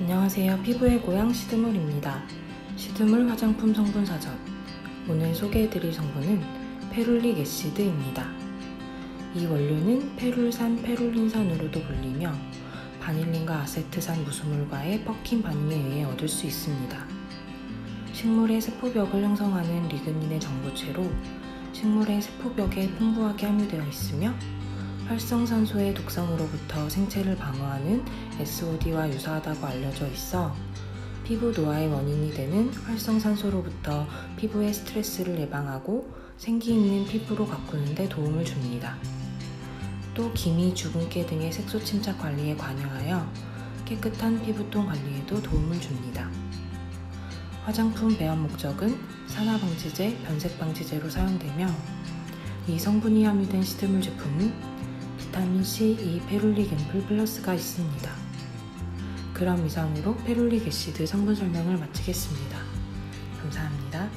안녕하세요. 피부의 고향 시드물입니다. 시드물 화장품 성분 사전. 오늘 소개해드릴 성분은 페룰릭 애시드입니다. 이 원료는 페룰산 페룰린산으로도 불리며 바닐린과 아세트산 무수물과의 퍼킨 반응에 의해 얻을 수 있습니다. 식물의 세포벽을 형성하는 리그닌의 정보체로 식물의 세포벽에 풍부하게 함유되어 있으며 활성산소의 독성으로부터 생체를 방어하는 SOD와 유사하다고 알려져 있어 피부 노화의 원인이 되는 활성산소로부터 피부의 스트레스를 예방하고 생기 있는 피부로 가꾸는 데 도움을 줍니다. 또 기미, 주근깨 등의 색소 침착 관리에 관여하여 깨끗한 피부톤 관리에도 도움을 줍니다. 화장품 배합 목적은 산화 방지제, 변색 방지제로 사용되며 이 성분이 함유된 시드물 제품은 비타민 C, E 페룰릭 앰플 플러스가 있습니다. 그럼 이상으로 페룰릭 애시드 성분 설명을 마치겠습니다. 감사합니다.